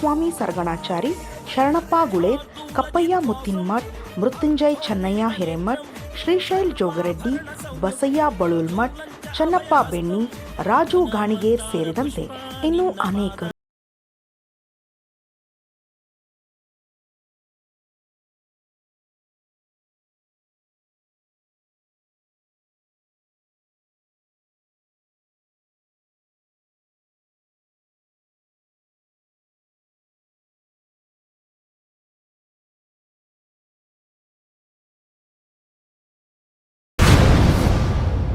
ಸ್ವಾಮಿ ಸರ್ಗಣಾಚಾರಿ, ಶರಣಪ್ಪ ಗುಳೇದ್ ಕಪ್ಪಯ್ಯ ಮುತ್ತಿನಮಠ್, ಮೃತ್ಯುಂಜಯ್ ಚೆನ್ನಯ್ಯ ಹಿರೇಮಠ್, ಶ್ರೀಶೈಲ್ ಜೋಗರೆಡ್ಡಿ, ಬಸಯ್ಯ ಬಳುಲ್ಮಠ್, ಚನ್ನಪ್ಪ ಬೆಣ್ಣಿ, ರಾಜು ಗಾಣಿಗೇರ್ ಸೇರಿದಂತೆ ಇನ್ನೂ ಅನೇಕರು.